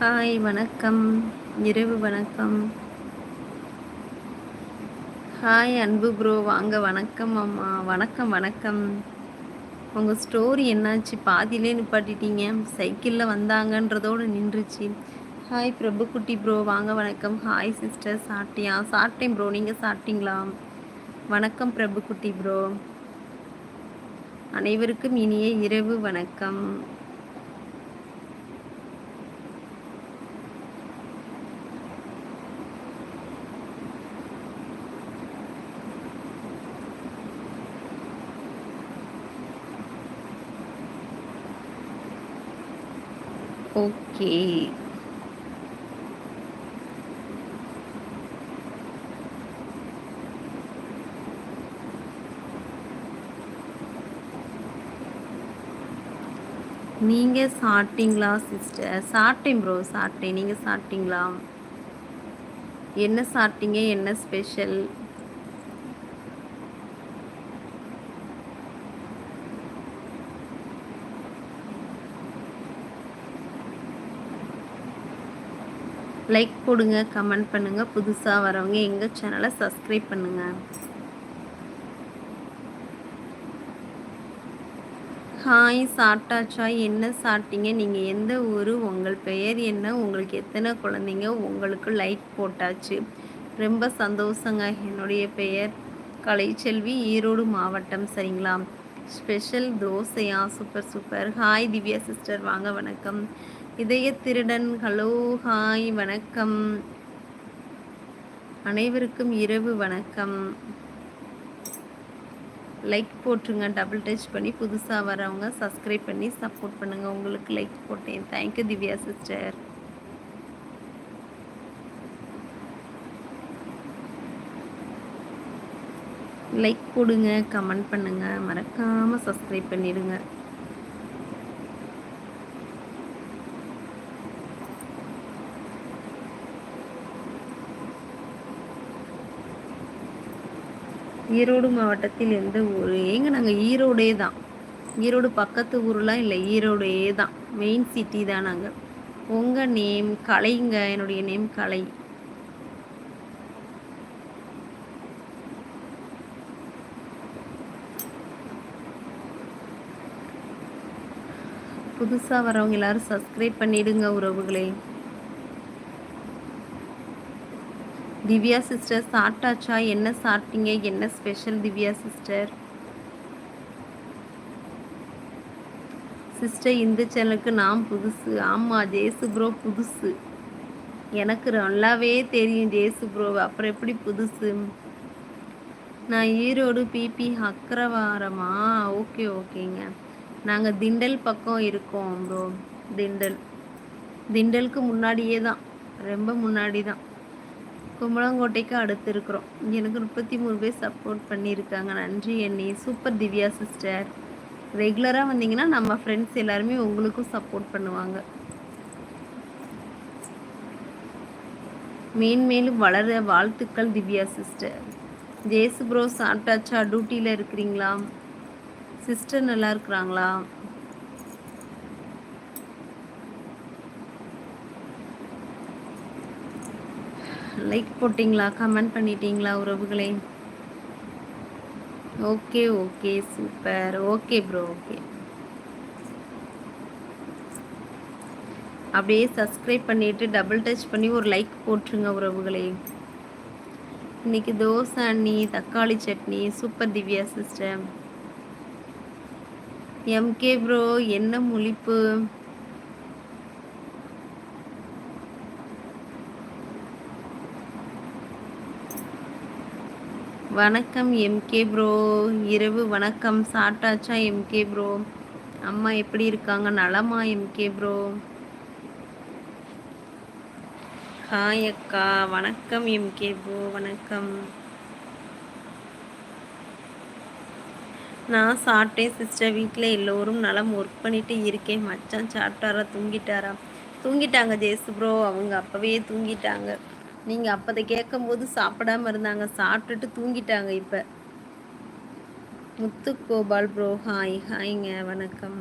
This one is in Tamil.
ஹாய் வணக்கம். இரவு வணக்கம். ஹாய் அன்பு ப்ரோ வாங்க வணக்கம் அம்மா. வணக்கம் வணக்கம். உங்கள் ஸ்டோரி என்னாச்சு? பாதியிலே நிப்பாட்டிட்டீங்க. சைக்கிளில் வந்தாங்கன்றதோடு நின்றுச்சு. ஹாய் பிரபுக்குட்டி ப்ரோ. வாங்க வணக்கம். Hi sister. சாப்பிட்டியா? சாப்பிட்டேன் ப்ரோ. நீங்கள் சாப்பிட்டீங்களா? வணக்கம் பிரபுக்குட்டி ப்ரோ. அனைவருக்கும் இனிய இரவு வணக்கம். ஓகே. நீங்கள் சாப்பிட்டீங்களா சிஸ்டர்? சாப்பிட்டேன் ப்ரோ சாப்பிட்டேன். நீங்கள் சாப்பிட்டீங்களா? என்ன சாப்பிட்டீங்க? என்ன ஸ்பெஷல் லைக் போடுங்க கமெண்ட் பண்ணுங்கள் புதுசாக வரவங்க எங்கள் சேனலை சப்ஸ்கிரைப் பண்ணுங்கள் ஹாய் சாப்பிட்டாச்சா? என்ன சாப்பிட்டீங்க? நீங்கள் எந்த ஊர்? உங்கள் பெயர் என்ன? உங்களுக்கு எத்தனை குழந்தைங்க? உங்களுக்கு லைக் போட்டாச்சு. ரொம்ப சந்தோஷங்க. என்னுடைய பெயர் கலைச்செல்வி. ஈரோடு மாவட்டம் சரிங்களா? ஸ்பெஷல் தோசையா? Super super. Hi Divya sister. வாங்க வணக்கம். இதய திருடன் ஹலோ ஹாய் வணக்கம். அனைவருக்கும் இரவு வணக்கம். லைக் போட்டுருங்க டபுள் டச் பண்ணி புதுசாக வரவங்க சப்ஸ்கிரைப் பண்ணி சப்போர்ட் பண்ணுங்கள் உங்களுக்கு லைக் போட்டேன். Thank you Divya sister. Like போடுங்க கமெண்ட் பண்ணுங்கள் மறக்காமல் சப்ஸ்கிரைப் பண்ணிடுங்க. ஈரோடு மாவட்டத்தில் எந்த ஊர்? ஏங்க நாங்கள் ஈரோடே தான். ஈரோடு பக்கத்து ஊர்லாம் இல்லை ஈரோடே தான். மெயின் சிட்டி தான் நாங்கள் உங்கள் நேம் கலைங்க. என்னுடைய நேம் கலை. புதுசாக வரவங்க எல்லாரும் சப்ஸ்கிரைப் பண்ணிடுங்க உறவுகளே. திவ்யா சிஸ்டர் சாப்பிட்டாச்சா? என்ன சாப்பிட்டீங்க? என்ன ஸ்பெஷல் திவ்யா சிஸ்டர் சிஸ்டர் இந்த சேனலுக்கு நான் புதுசு. ஆமாம் ஜேசு ப்ரோ புதுசு. எனக்கு நல்லாவே தெரியும் ஜேசு ப்ரோ அப்புறம் எப்படி புதுசு? நான் ஈரோடு பிபி அக்கரவாரமா ஓகே ஓகேங்க. நாங்கள் திண்டல் பக்கம் இருக்கோம் ப்ரோ திண்டல். திண்டலுக்கு முன்னாடியே தான். ரொம்ப முன்னாடி தான். கும்பலங்கோட்டைக்கு அடுத்து இருக்கிறோம். எனக்கு முப்பத்தி மூணு பேர் சப்போர்ட் பண்ணியிருக்காங்க. நன்றி என்னை சூப்பர் திவ்யா சிஸ்டர் ரெகுலராக வந்தீங்கன்னா நம்ம ஃப்ரெண்ட்ஸ் எல்லாருமே உங்களுக்கும் சப்போர்ட் பண்ணுவாங்க. மேன்மேலும் வளர வாழ்த்துக்கள் திவ்யா சிஸ்டர் ஜேசு ப்ரோ சாப்பிட்டாச்சா? டியூட்டியில் இருக்கிறீங்களா? சிஸ்டர் நல்லா இருக்கிறாங்களா? லைக் போட்டிங்களா? கமெண்ட் பண்ணிட்டீங்களா உறவுகளே? Okay okay super okay bro okay அப்படியே சப்ஸ்கிரைப் பண்ணிவிட்டு டபுள் டச் பண்ணி ஒரு லைக் போட்டுருங்க உறவுகளே. இன்னைக்கு தோசை அண்ணி தக்காளி chutney super Divya system MK bro என்ன முழிப்பு? வணக்கம் எம்கே ப்ரோ இரவு வணக்கம். சாப்பிட்டாச்சா எம்கே ப்ரோ அம்மா எப்படி இருக்காங்க? நலமா எம்கே ப்ரோ ஹாய் அக்கா. வணக்கம் எம்கே ப்ரோ வணக்கம். நான் சாப்பிட்டேன் சிஸ்டர் வீட்டில் எல்லோரும் நலம் ஒர்க் பண்ணிட்டு இருக்கேன். மச்சான் சாப்பிட்டாரா? தூங்கிட்டாரா? தூங்கிட்டாங்க ஜேசு ப்ரோ அவங்க அப்போவே தூங்கிட்டாங்க. நீங்கள் அப்போதை கேட்கும்போது சாப்பிடாம இருந்தாங்க. சாப்பிட்டுட்டு தூங்கிட்டாங்க இப்போ. முத்து கோபால் ப்ரோ ஹாய் ஹாய்ங்க வணக்கம்.